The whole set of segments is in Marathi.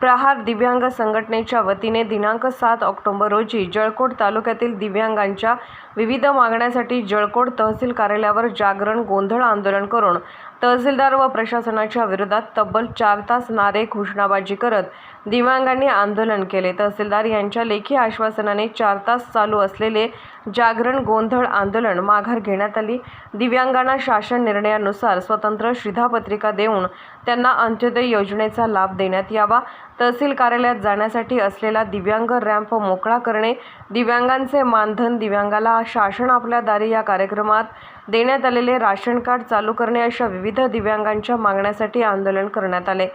प्रहार दिव्यांग संघटनेच्या वतीने दिनांक सात ऑक्टोबर रोजी जळकोट तालुक्यातील दिव्यांगांच्या विविध मागण्यासाठी जळकोट तहसील कार्यालयावर जागरण गोंधळ आंदोलन करून तहसीलदार व प्रशासनाच्या विरोधात तब्बल चार तास नारे घोषणाबाजी करत दिव्यांगांनी आंदोलन केले. तहसीलदार यांच्या लेखी आश्वासनाने चार तास चालू असलेले जागरण गोंधळ आंदोलन माघार घेण्यात आली. दिव्यांगांना शासन निर्णयानुसार स्वतंत्र शिधापत्रिका देऊन त्यांना अंत्योदय योजनेचा लाभ देण्यात यावा. तहसील कार्यालयात जाण्यासाठी असलेला दिव्यांग रॅम्प मोकळा करणे दिव्यांगांचे मानधन दिव्यांगाला शासन आपल्या दारी या कार्यक्रमात देण्यात आलेले राशन कार्ड चालू करणे अशा विविध दिव्यांगांच्या मागण्यासाठी आंदोलन करण्यात आले.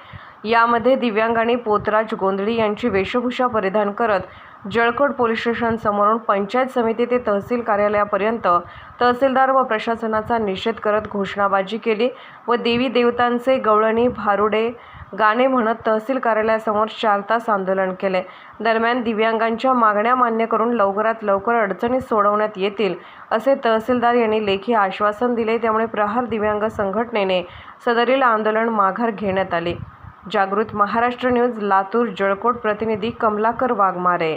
यामध्ये दिव्यांगाने पोतराज गोंधळी यांची वेशभूषा परिधान करत जळकोट पोलीस स्टेशन समोरून पंचायत समिती ते तहसील कार्यालयापर्यंत तहसीलदार व प्रशासनाचा निषेध करत घोषणाबाजी केली व देवी देवतांचे गवळणी भारुडे गाणे म्हणत तहसील कार्यालयासमोर चार तास आंदोलन केले. दरम्यान दिव्यांगांच्या मागण्या मान्य करून लवकरात लवकर अडचणी सोडवण्यात येतील असे तहसीलदार यांनी लेखी आश्वासन दिले. त्यामुळे प्रहार दिव्यांग संघटनेने सदरील आंदोलन माघार घेण्यात आले. जागृत महाराष्ट्र न्यूज लातूर जळकोट प्रतिनिधी कमलाकर वाघमारे.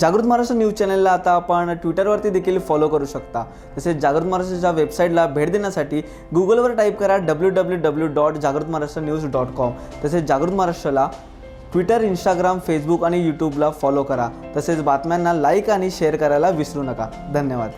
जागृत महाराष्ट्र न्यूज चॅनलला आता आपण ट्विटरवरती देखील फॉलो करू शकता. तसेच जागृत महाराष्ट्राच्या वेबसाईटला भेट देण्यासाठी गुगलवर टाईप करा डब्ल्यू डब्ल्यू डब्ल्यू डॉट जागृत महाराष्ट्र न्यूज डॉट कॉम तसेच जागृत महाराष्ट्राला ट्विटर इंस्टाग्राम फेसबुक आणि यूट्यूबला फॉलो करा. तसेच बातम्यांना लाईक आणि शेअर करायला विसरू नका. धन्यवाद.